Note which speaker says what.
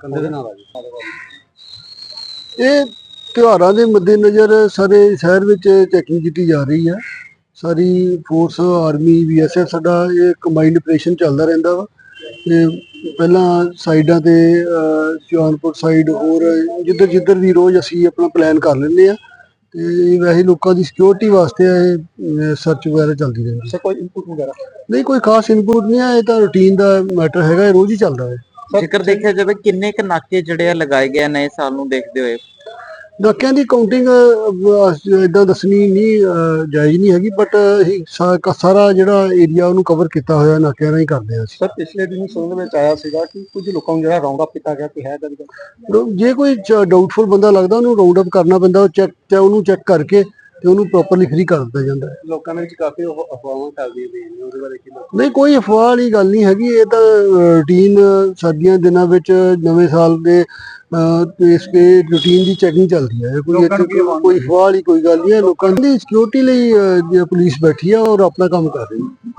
Speaker 1: ਕੰਦੇ ਦੇ ਨਾਲ ਆ ਜੀ।
Speaker 2: ਇਹ ਤਿਉਹਾਰਾਂ ਦੇ ਮੱਦੇਨਜ਼ਰ ਸਾਰੇ ਸ਼ਹਿਰ ਵਿੱਚ ਚੈਕਿੰਗ ਕੀਤੀ ਜਾ ਰਹੀ ਹੈ। ਸਾਰੀ ਫੋਰਸ ਆਰਮੀ ਬੀਐਸਐਫ ਸਾਡਾ ਇਹ ਕੰਬਾਈਨਡ ਆਪਰੇਸ਼ਨ ਚੱਲਦਾ ਰਹਿੰਦਾ ਵਾ। ਤੇ ਪਹਿਲਾਂ ਸਾਈਡਾਂ ਤੇ ਸੁਜਾਨਪੁਰ ਸਾਈਡ ਹੋਰ ਜਿੱਧਰ ਜਿੱਧਰ ਵੀ ਰੋਜ਼ ਅਸੀਂ ਆਪਣਾ ਪਲਾਨ ਕਰ ਲੈਂਦੇ ਆ ਤੇ ਵੈਸੇ ਲੋਕਾਂ ਦੀ ਸਿਕਿਉਰਿਟੀ ਵਾਸਤੇ ਇਹ ਸਰਚ ਵਗੈਰਾ ਚੱਲਦੀ ਰਹਿੰਦੀ
Speaker 1: ਸਰ ਕੋਈ ਇਨਪੁਟ ਵਗੈਰਾ?
Speaker 2: ਨਹੀਂ ਕੋਈ ਖਾਸ ਇਨਪੁਟ ਨਹੀਂ ਹੈ। ਇਹ ਤਾਂ ਰੂਟੀਨ ਦਾ ਮੈਟਰ ਹੈਗਾ ਇਹ ਰੋਜ਼ ਹੀ ਚੱਲਦਾ ਹੈ।
Speaker 3: ਜੇਕਰ ਦੇਖਿਆ ਜਾਵੇ ਕਿੰਨੇ ਕ ਨਾਕੇ ਜਿਹੜੇ ਆ ਲਗਾਏ ਗਏ ਨਏ ਸਾਲ ਨੂੰ ਦੇਖਦੇ ਹੋਏ?
Speaker 2: ਨਾਕਿਆਂ ਦੀ ਕਾਊਂਟਿੰਗ ਇਦਾਂ ਦੱਸਣੀ ਨਹੀਂ ਜਾਇਜ਼ ਨਹੀਂ ਹੈਗੀ ਬਟ ਸਾਰਾ ਜਿਹੜਾ ਏਰੀਆ ਉਹਨੂੰ ਕਵਰ ਕੀਤਾ ਹੋਇਆ ਨਾਕਿਆਂ ਨਾਲ ਹੀ ਕਰਦੇ ਆ
Speaker 1: ਸਰ ਪਿਛਲੇ ਦਿਨ ਸੁਣਨ ਵਿੱਚ ਆਇਆ ਸੀਗਾ ਕਿ ਕੁਝ ਲੋਕਾਂ ਨੂੰ ਜਿਹੜਾ ਰਾਉਂਡ ਅਪ ਕੀਤਾ ਗਿਆ ਕਿ ਹੈ ਦੀ
Speaker 2: ਜੇ ਕੋਈ ਡਾਊਟਫੁਲ ਬੰਦਾ ਲੱਗਦਾ ਉਹਨੂੰ ਰਾਉਂਡ ਅਪ ਕਰਨਾ ਪੈਂਦਾ ਉਹ ਚੈੱਕ ਤੇ ਉਹਨੂੰ ਚੈੱਕ ਕਰਕੇ ਤੇ ਉਹਨੂੰ ਪ੍ਰੋਪਰਲੀ ਫ੍ਰੀ ਕਰ ਦਿੱਤਾ ਜਾਂਦਾ ਹੈ।
Speaker 1: ਲੋਕਾਂ ਦੇ ਵਿੱਚ ਕਾਫੀ ਉਹ ਅਫਵਾਹਾਂ ਪਈਆਂ ਨੇ ਉਹਦੇ ਬਾਰੇ ਕੀ ਦੱਸੋ
Speaker 2: ਨਹੀਂ ਕੋਈ ਅਫਵਾਹ ਵਾਲੀ ਗੱਲ ਨਹੀਂ ਹੈਗੀ। ਇਹ ਤਾਂ ਰੂਟੀਨ ਸਰਦੀਆਂ ਦੇ ਦਿਨਾਂ ਵਿੱਚ ਨਵੇਂ ਸਾਲ ਦੇ ਤੇ ਇਸ ਤੇ ਰੂਟੀਨ ਦੀ ਚੈਕਿੰਗ ਚੱਲਦੀ ਹੈ। ਕੋਈ ਇੱਥੇ ਕੋਈ ਅਫਵਾਹ ਵਾਲੀ ਕੋਈ ਗੱਲ ਨਹੀਂ ਹੈ। ਲੋਕਾਂ ਦੀ ਸਿਕਿਉਰਿਟੀ ਲਈ ਪੁਲਿਸ ਬੈਠੀ ਆ ਔਰ ਆਪਣਾ ਕੰਮ ਕਰ ਰਹੀ ਹੈ।